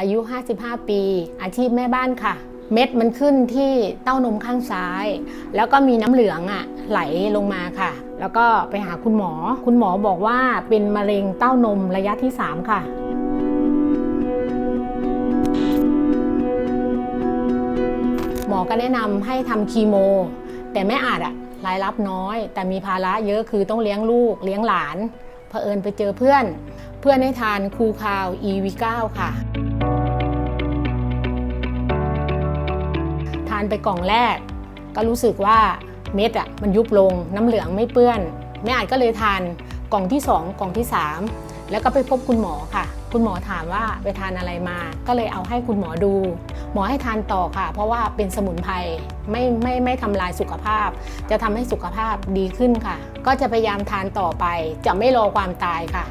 อายุ 55 ปี อาชีพแม่บ้านค่ะ เม็ดมันขึ้นที่เต้านมข้างซ้าย แล้วก็มีน้ำเหลืองอะไหลลงมาค่ะ แล้วก็ไปหาคุณหมอ คุณหมอบอกว่าเป็นมะเร็งเต้านมระยะที่ 3 ค่ะหมอก็แนะนำให้ทำคีโม แต่แม่อาจอะรายรับน้อย แต่มีภาระเยอะคือต้องเลี้ยงลูกเลี้ยงหลานเผอิญไปเจอเพื่อน เพื่อนให้ทานคูคาว EV9 ค่ะานไปกล่องแรก ก็รู้สึกว่าเม็ดอะมันยุบลงน้ำเหลืองไม่เปื้อน แม่อาจก็เลยทานกล่องที่ 2 กล่องที่ 3 แล้วก็ไปพบคุณหมอค่ะ คุณหมอถามว่าไปทานอะไรมา ก็เลยเอาให้คุณหมอดู หมอให้ทานต่อค่ะ เพราะว่าเป็นสมุนไพรไม่ไม่ไม่ทำลายสุขภาพ จะทำให้สุขภาพดีขึ้นค่ะ ก็จะพยายามทานต่อไป จะไม่รอความตายค่ะ